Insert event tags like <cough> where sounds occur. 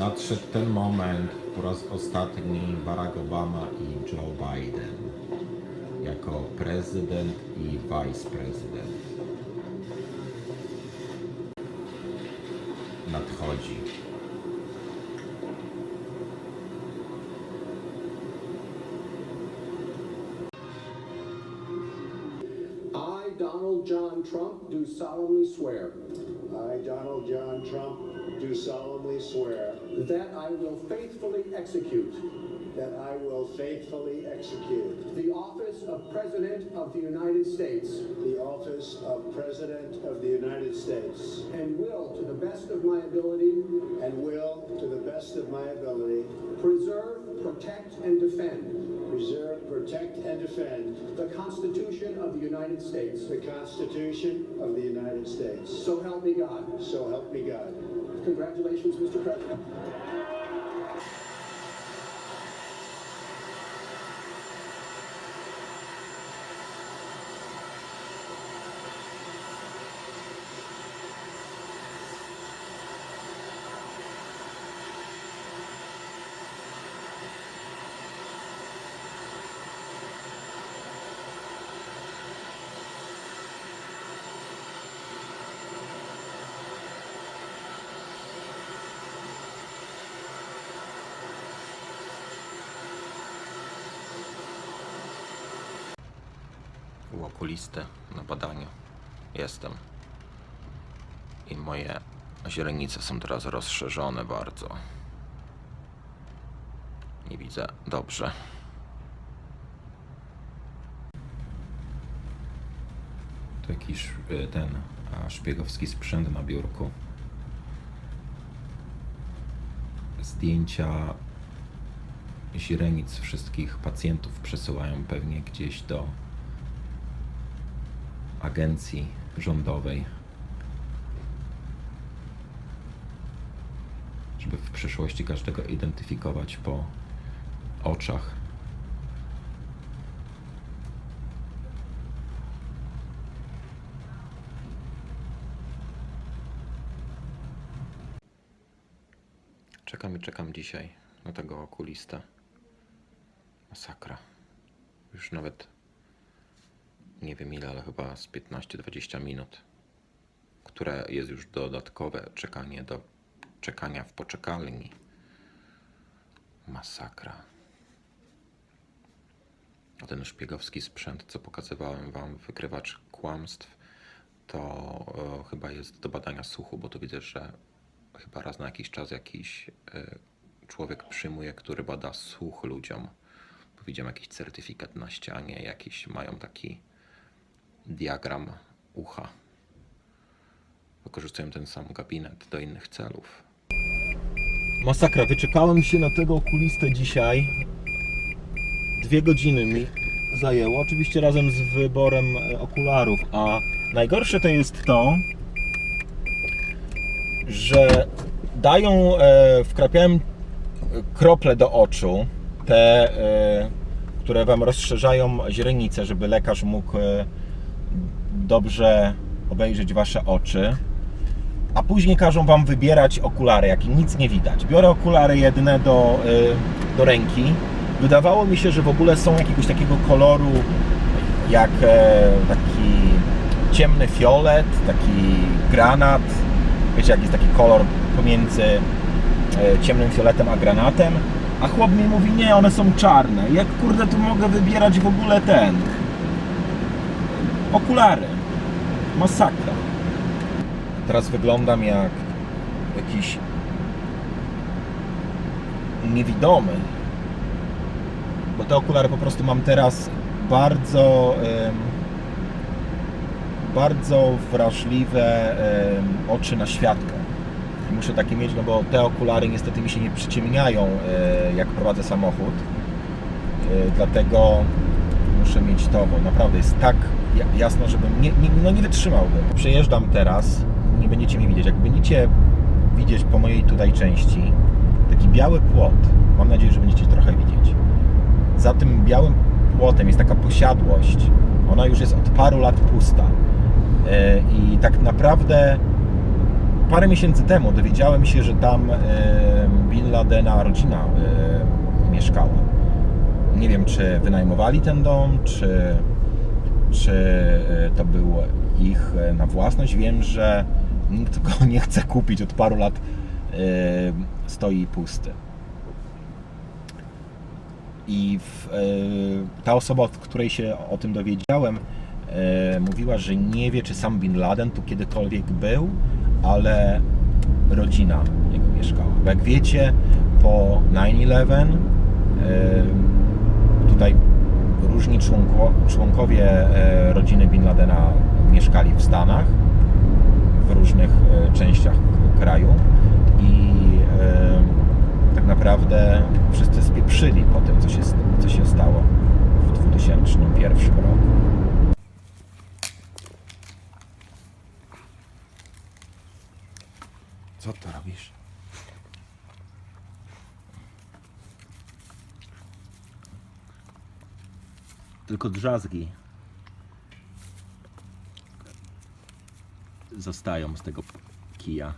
Nadszedł ten moment po raz ostatni Barack Obama i Joe Biden jako prezydent i wiceprezydent. Nadchodzi. Donald John Trump, do solemnly swear I, Donald John Trump, do solemnly swear that I will faithfully execute that I will faithfully execute the office of President of the United States the office of President of the United States and will, to the best of my ability, and will, to the best of my ability, preserve, protect, and defend preserve, protect, and defend the Constitution of the United States. the Constitution of the United States. So help me God. So help me God. Congratulations, Mr. President. U okulisty na badaniu. Jestem. I moje źrenice są teraz rozszerzone bardzo. Nie widzę dobrze. To jakiś y, ten szpiegowski sprzęt na biurku. Zdjęcia źrenic wszystkich pacjentów przesyłają pewnie gdzieś do agencji rządowej, żeby w przyszłości każdego identyfikować po oczach. Czekam i czekam dzisiaj na tego okulistę. Masakra. Już nawet nie wiem ile, ale chyba z 15-20 minut, które jest już dodatkowe czekanie do czekania w poczekalni. Masakra. A ten szpiegowski sprzęt, co pokazywałem wam, wykrywacz kłamstw, to e, chyba jest do badania słuchu, bo tu widzę, że chyba raz na jakiś czas jakiś e, człowiek przyjmuje, który bada słuch ludziom. Bo widziałem jakiś certyfikat na ścianie, jakiś mają taki diagram ucha. Wykorzystują ten sam gabinet do innych celów. Masakra, wyczekałem się na tego okulistę dzisiaj. Dwie godziny mi zajęło, oczywiście razem z wyborem e, okularów, a najgorsze to jest to, że dają, e, wkrapiałem krople do oczu, te, e, które Wam rozszerzają źrenice, żeby lekarz mógł e, dobrze obejrzeć Wasze oczy a później każą Wam wybierać okulary, jak nic nie widać. Biorę okulary jedne do, y, do ręki. Wydawało mi się, że w ogóle są jakiegoś takiego koloru, jak e, taki ciemny fiolet, taki granat. Wiecie, jak jest taki kolor pomiędzy e, ciemnym fioletem a granatem. A chłop mi mówi, nie, one są czarne. Jak kurde tu mogę wybierać w ogóle ten? Okulary. Masakra. Teraz wyglądam jak jakiś niewidomy. Bo te okulary po prostu mam teraz bardzo bardzo wrażliwe oczy na światło. Muszę takie mieć, no bo te okulary niestety mi się nie przyciemniają e, jak prowadzę samochód. E, Dlatego muszę mieć to, bo naprawdę jest tak jasno, żebym nie, nie, no nie wytrzymałbym. Przejeżdżam teraz, nie będziecie mnie widzieć. Jak będziecie widzieć po mojej tutaj części taki biały płot, mam nadzieję, że będziecie trochę widzieć. Za tym białym płotem jest taka posiadłość. Ona już jest od paru lat pusta. E, I tak naprawdę parę miesięcy temu dowiedziałem się, że tam e, Bin Ladena rodzina y, mieszkała. Nie wiem, czy wynajmowali ten dom, czy, czy y, to było ich y, na własność. Wiem, że nikt go <laughs> nie chce kupić od paru lat. y, Stoi pusty. I w, ta osoba, od której się o tym dowiedziałem, mówiła, że nie wie, czy sam Bin Laden tu kiedykolwiek był, ale rodzina jego mieszkała. Bo jak wiecie, po 9-11 y, tutaj różni członko, członkowie y, rodziny Bin Ladena mieszkali w Stanach, w różnych y, częściach kraju i y, tak naprawdę wszyscy spieprzyli po tym, co się, co się stało w 2001 roku. Co to robisz? Tylko drzazgi zostają z tego kija.